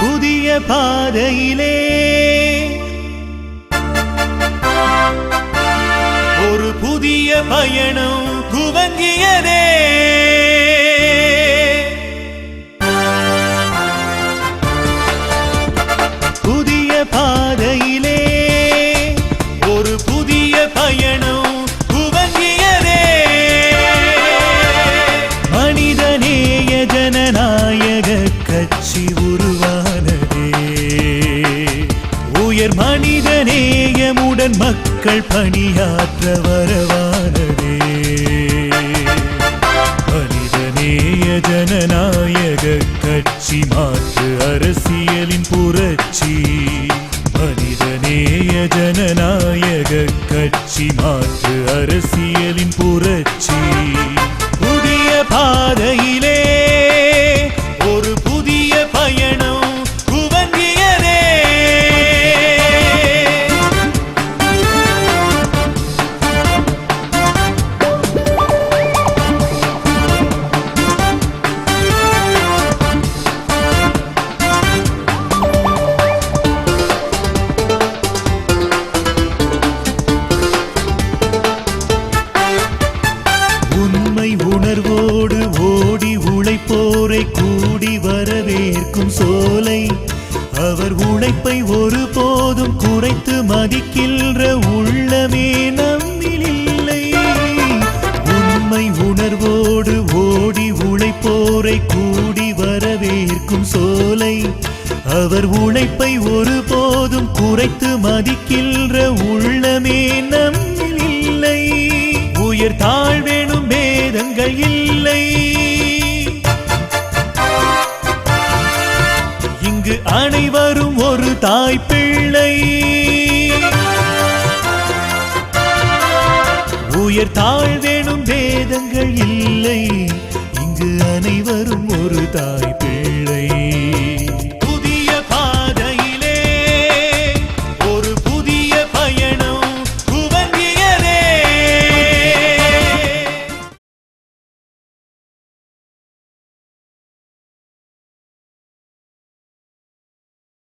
புதிய பாதையிலே. ஒரு புதிய பயணம் மனிதநேயமுடன் மக்கள் பணியாற்ற வரவானதே. மனிதநேய ஜனநாயக கட்சி மாற்று அரசியலின் புரட்சி. மனிதநேய ஜனநாயக கட்சி மாற்று அரசியல் உணர்வோடு ஓடி உழைப்போரை கூடி வரவேற்கும் சோலை. அவர் உழைப்பை ஒருபோதும் குறைத்து மதிக்கின்ற உள்ளமே நம்மில் இல்லை. உண்மை உணர்வோடு ஓடி உழைப்போரை கூடி வரவேற்கும் சோலை. அவர் உழைப்பை ஒருபோதும் குறைத்து மதிக்கின்ற உள்ளமே நம்மில் தாய் பிள்ளை. உயர் தாழ்வேனும் பேதங்கள் இல்லை. இங்கு அனைவரும் ஒரு தாய்